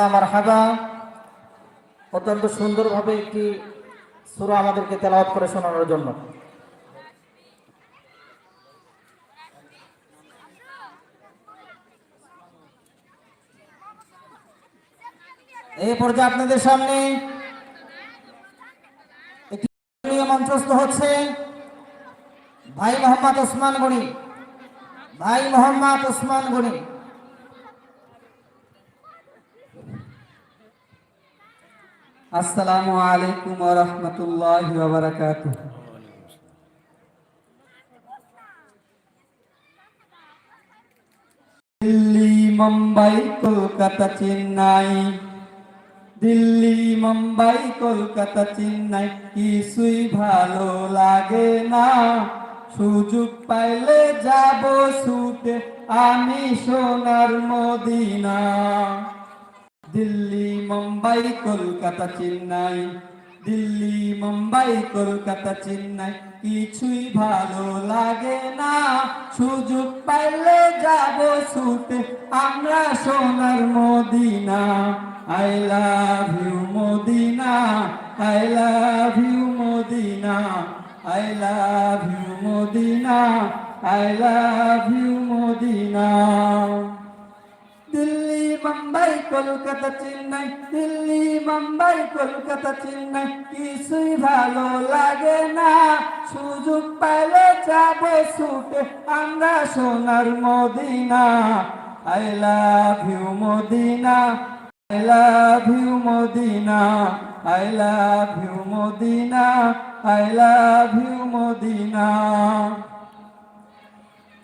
আল্লাহ মারহাবা। অত্যন্ত সুন্দরভাবে একটি সূরা আমাদেরকে তেলাওয়াত করে শোনানোর জন্য। এই পর্যায়ে আপনাদের সামনে একটি মঞ্চস্থ হচ্ছে, ভাই মোহাম্মদ ওসমান গনি, ভাই মোহাম্মদ ওসমান গনি। আসসালামু আলাইকুম রাহমাতুল্লাহি ওয়া বারাকাতুহু। দিল্লি, মুম্বাই, কলকাতা, চেন্নাই। দিল্লি, মুম্বাই, কলকাতা, চেন্নাই, কিছুই ভালো লাগে না। সুযোগ পাইলে যাব ছুটে, আমি সোনার মদিনা। দিল্লি, মুম্বাই, কলকাতা, চেন্নাই। দিল্লি, মুম্বাই, কলকাতা, চেন্নাই। কিছুই ভালো লাগে না। সুযোগ পাইলে যাব ছুটে। আমরা সোনার Medina. I love you Medina. I love you Medina. I love you Medina. I love you Medina. Delhi Mumbai, Kolkata, Chennai, Delhi, Mumbai, Kolkata, Chennai. কিছুই ভালো লাগে না। সুযোগ পাইলে যাব ছুটে আমরা সোনার Medina. I love you Medina. I love you Medina. I love you Medina. I love you Medina.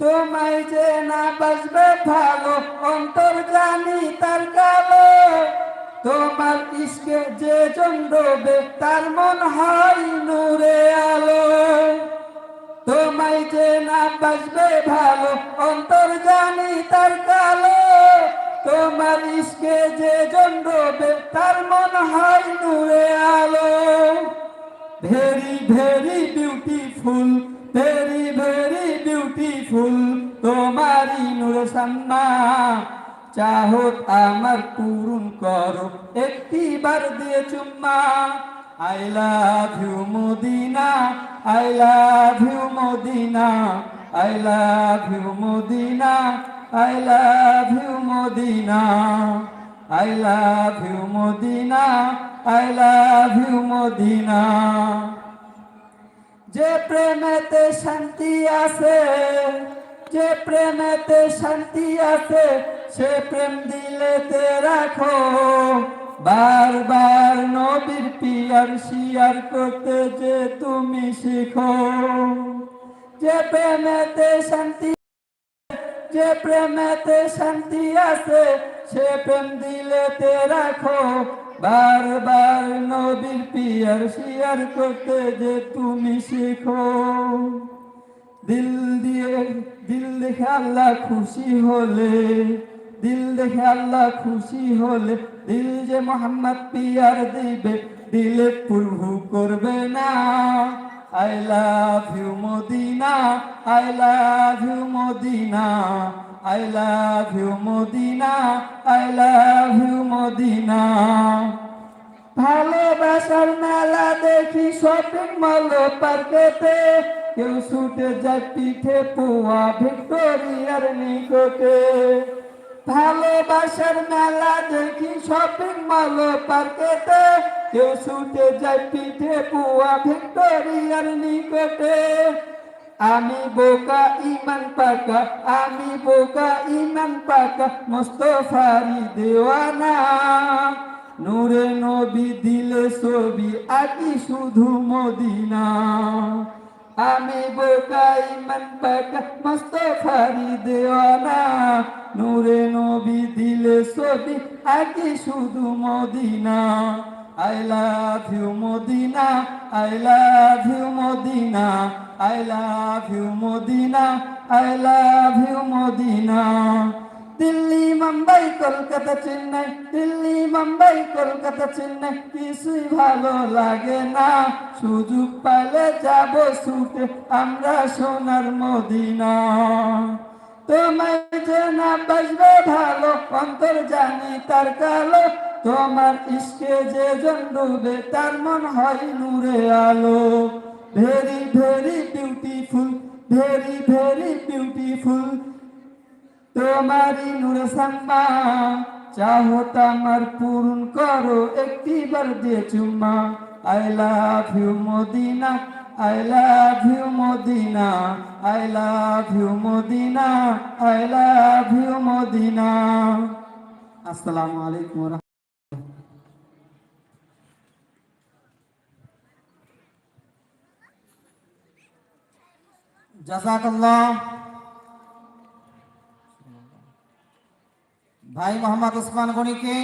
তোমায় যে না বাসবে ভালো, অন্তর জানি তার কালো। তোমার ইসকে যে চন্দ্রবে তার মন হয় নূরে আলো। তোমায় যে না বাসবে ভালো, অন্তর জানি তার কালো। তোমার ইসকে যে চন্দ্রবে তার মন হয় নূরে আলো। Very very beautiful very beautiful তোমারই নূর সান্না। চাহত আমার পূরণ করো একটি বার দিয়ে চুম্মা। I love you Medina, I love you Medina, I love you Medina, I love you Medina, I love you Medina, I love you Medina. যে প্রেমেতে শান্তি আছে, যে প্রেমেতে শান্তি আছে, সে প্রেম দিলেতে রাখো। বারবার নবীর পিয়ার শিয়ার করতে যে তুমি শিখো। যে প্রেমেতে শান্তি যে প্রেমেতে শান্তি আছে, সে প্রেম দিলেতে রাখো। বারবার নবীর পিয়ার শিয়ার করতে যে তুমি শিখো। দিল দিয়ে, দিল দেখে আল্লাহ খুশি হলে, দিল দেখে আল্লাহ খুশি হলে, দিল যে মোহাম্মদ পিয়ার দিবে, দিলে প্রভু করবে না। I love you Medina, I love you Medina I love you Medina, I love you Medina. ভালোবাসার মেলা দেখি শপিং মল পার্কেতে। কেউ ছুটে যায় পিঠে পোয়া ভিক্টোরিয়ার নিকটে। ভালোবাসার মেলা দেখি শপিং মল পার্কেতে। কেউ ছুটে যায় পিঠে পোয়া ভিক্টোরিয়ার নিকটে। আমি বোকা, ইমান পাকা। আমি বোকা, ইমান পাকা। মোস্তফারি দেওয়ানা। নূরে নবী দিলে ছবি আকি শুধু মদিনা। আমি বোকা, ইমান পাকা। মোস্তফারি দেওয়ানা। নূরে নবী দিলে ছবি আকি শুধু মদিনা। I love you Medina I love you Medina I love you Medina I love you Medina. Delhi, Mumbai, Kolkata, Chennai, Delhi, Mumbai, Kolkata, Chennai, কিছুই ভালো লাগে না। সুযোগ পাইলে যাব ছুটে আমরা সোনার মদিনা। তোমায় যে না বাসবে ভালো, অন্তর জানি তার কালো তোমার ইশকে যে জন ডুবে, তার মন হয় নূরে আলো। Very very beautiful very very beautiful তোমারই নূরে সাম্মা চাহো আমার পূরণ করো একটি বার দিয়ে চুম্মা। I love you Medina I love you Medina I love you Medina I love you Medina. আসসালামু আলাইকুম জাজাকাল্লাহ। ভাই মোহাম্মদ ওসমান গনিকে,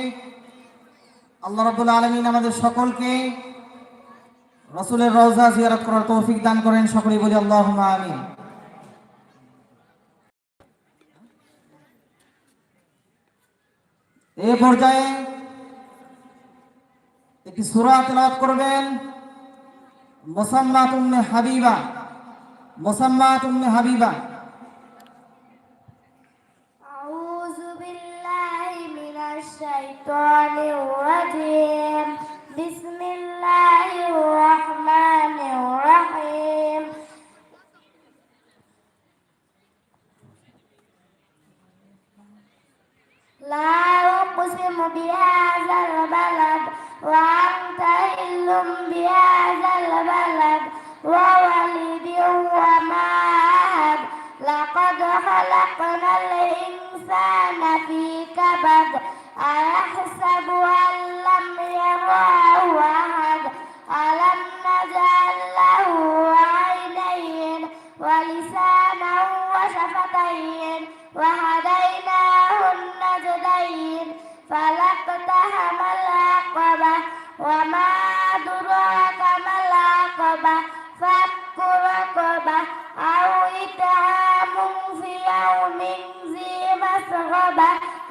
আল্লাহ রাব্বুল আলমিন আমাদের সকলকে রসুলের রওজা জিয়ারত করার তৌফিক দান করেন, সকলেই বলি আল্লাহ আমিন। এ পর্যায়ে একটি সুরা তেলাওয়াত করবেন মোসাম্মাত উম্মে হাবিবা। مسمات أم حبيبة. أعوذ بالله من الشيطان الرجيم. بسم الله الرحمن الرحيم. لا أقسم بهذا البلد وأنت إلا بهذا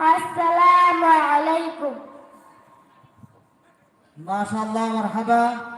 السلام عليكم. ما شاء الله مرحبا.